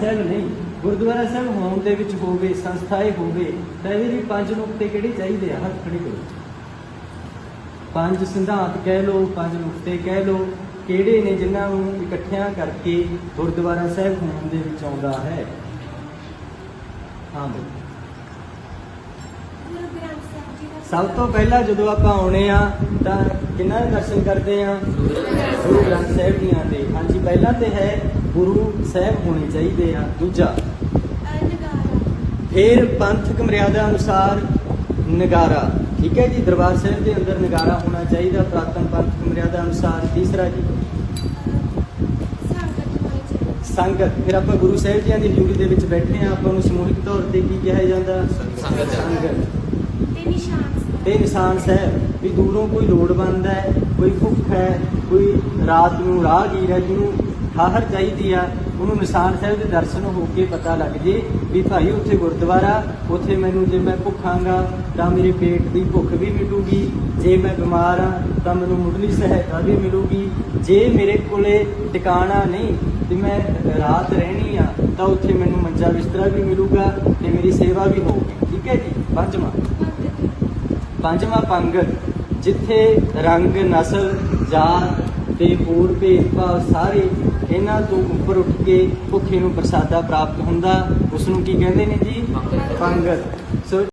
ਸਾਹਿਬ ਨਹੀਂ ਗੁਰਦੁਆਰਾ ਸਾਹਿਬ ਹੋਣ ਦੇ ਵਿੱਚ ਹੋਵੇ ਸੰਸਥਾਏ ਹੋਵੇ ਤਾਂ ਇਹਦੇ ਲਈ ਪੰਜ ਨੁਕਤੇ ਕਿਹੜੇ ਚਾਹੀਦੇ ਆ? ਹੱਥ ਖੜੇ ਕਰੋ। ਪੰਜ ਸਿਧਾਂਤ ਕਹਿ ਲਓ ਪੰਜ ਨੁਕਤੇ ਕਹਿ ਲਓ ਕਿਹੜੇ ਨੇ ਜਿਨ੍ਹਾਂ ਨੂੰ ਇਕੱਠਿਆਂ ਕਰਕੇ ਗੁਰਦੁਆਰਾ ਸਾਹਿਬ ਹੋਣ ਦੇ ਵਿੱਚ ਆਉਂਦਾ ਹੈ? ਹਾਂ ਬਈ। ਸਭ ਤੋਂ ਪਹਿਲਾਂ ਜਦੋਂ ਆਪਾਂ ਆਉਣੇ ਆ ਤਾਂ ਕਿਹਨਾਂ ਦੇ ਦਰਸ਼ਨ ਕਰਦੇ ਆ? ਗੁਰੂ ਗ੍ਰੰਥ ਸਾਹਿਬ ਜੀਆਂ ਦੇ ਹਾਂਜੀ ਪਹਿਲਾਂ ਤੇ ਹੈ ਗੁਰੂ ਸਾਹਿਬ ਹੋਣੇ ਚਾਹੀਦੇ ਆ। ਦੂਜਾ ਫਿਰ ਪੰਥਕ ਮਰਿਆਦਾ ਅਨੁਸਾਰ ਨਗਾਰਾ। ਠੀਕ ਹੈ ਜੀ ਦਰਬਾਰ ਸਾਹਿਬ ਦੇ ਅੰਦਰ ਨਗਾਰਾ ਹੋਣਾ ਚਾਹੀਦਾ ਪ੍ਰਾਤਨ ਪੰਥਕ ਮਰਿਆਦਾ ਅਨੁਸਾਰ। ਤੀਸਰਾ ਜੀ। ਸੰਗਤ। ਫਿਰ ਆਪਾਂ ਗੁਰੂ ਸਾਹਿਬ ਜੀਆਂ ਦੀ ਹਜ਼ੂਰੀ ਦੇ ਵਿੱਚ ਬੈਠੇ ਆ। ਆਪਾਂ ਨੂੰ ਸਮੂਹਿਕ ਤੌਰ ਤੇ ਕੀ ਕਿਹਾ ਜਾਂਦਾ? ਸੰਗਤ। ਸੰਗਤ। ਤੇ ਨਿਸ਼ਾਨ ਸਾਹਿਬ। ਵੀ ਦੂਰੋਂ ਕੋਈ ਲੋੜਵੰਦ ਹੈ, ਕੋਈ ਭੁੱਖ ਹੈ, ਕੋਈ ਰਾਤ ਨੂੰ ਰਾਹਗੀਰ ਹੈ ਜਿਹਨੂੰ ਠਾਹਰ ਚਾਹੀਦੀ ਆ, ਉਹਨੂੰ ਨਿਸ਼ਾਨ ਸਾਹਿਬ ਦੇ ਦਰਸ਼ਨ ਹੋ ਕੇ ਪਤਾ ਲੱਗ ਜੇ ਵੀ ਭਾਈ ਉੱਥੇ ਗੁਰਦੁਆਰਾ, ਉੱਥੇ ਮੈਨੂੰ ਜੇ ਮੈਂ ਭੁੱਖਾਂਗਾ ਤਾਂ ਮੇਰੇ ਪੇਟ ਦੀ ਭੁੱਖ ਵੀ ਮਿਟੂਗੀ ਜੇ ਮੈਂ ਬਿਮਾਰ ਆ ਤਾਂ ਮੈਨੂੰ ਮੁੱਢਲੀ ਸਹਾਇਤਾ ਵੀ ਮਿਲੂਗੀ, ਜੇ ਮੇਰੇ ਕੋਲੇ ਟਿਕਾਣਾ ਨਹੀਂ ਤੇ ਮੈਂ ਰਾਤ ਰਹਿਣੀ ਆ ਤਾਂ ਉੱਥੇ ਮੈਨੂੰ ਮੰਜਾ ਬਿਸਤਰਾ ਵੀ ਮਿਲੂਗਾ ਤੇ ਮੇਰੀ ਸੇਵਾ ਵੀ ਹੋਊਗੀ ਠੀਕ ਹੈ ਜੀ ਪੰਜਵਾਂ ਪੰਜਵਾਂ ਪੰਗਤ ਜਿੱਥੇ ਰੰਗ ਨਸਲ ਜਾਤ ਤੇ ਹੋਰ ਭੇਦਭਾਵ ਸਾਰੇ ਇਹਨਾਂ ਤੋਂ ਉੱਪਰ ਉੱਠ ਕੇ ਭੁੱਖੇ ਨੂੰ ਪ੍ਰਸਾਦਾ ਪ੍ਰਾਪਤ ਹੁੰਦਾ ਉਸ ਨੂੰ ਕੀ ਕਹਿੰਦੇ ਨੇ ਜੀ ਪੰਗਤ। ਪੰਗਤ